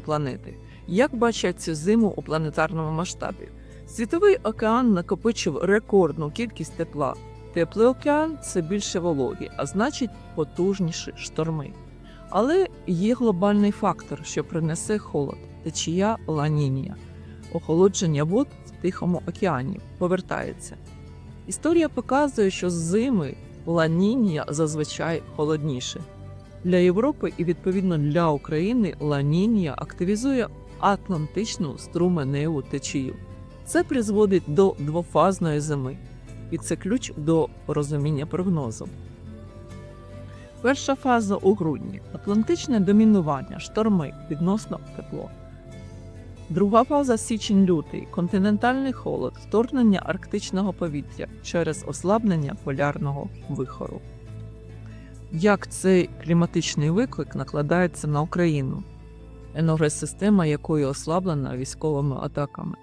планети. Як бачать цю зиму у планетарному масштабі? Світовий океан накопичив рекордну кількість тепла. Теплий океан це більше вологі, а значить потужніші шторми. Але є глобальний фактор, що принесе холод течія ланінія. Охолодження вод в Тихому океані повертається. Історія показує, що з зими ланінія зазвичай холодніше. Для Європи і відповідно для України ланінія активізує атлантичну струменеву течію. Це призводить до двофазної зими, і це ключ до розуміння прогнозу. Перша фаза у грудні атлантичне домінування, шторми, відносно тепло. Друга фаза січень-лютий континентальний холод, вторгнення арктичного повітря через ослаблення полярного вихору. Як цей кліматичний виклик накладається на Україну, енергосистема якої ослаблена військовими атаками?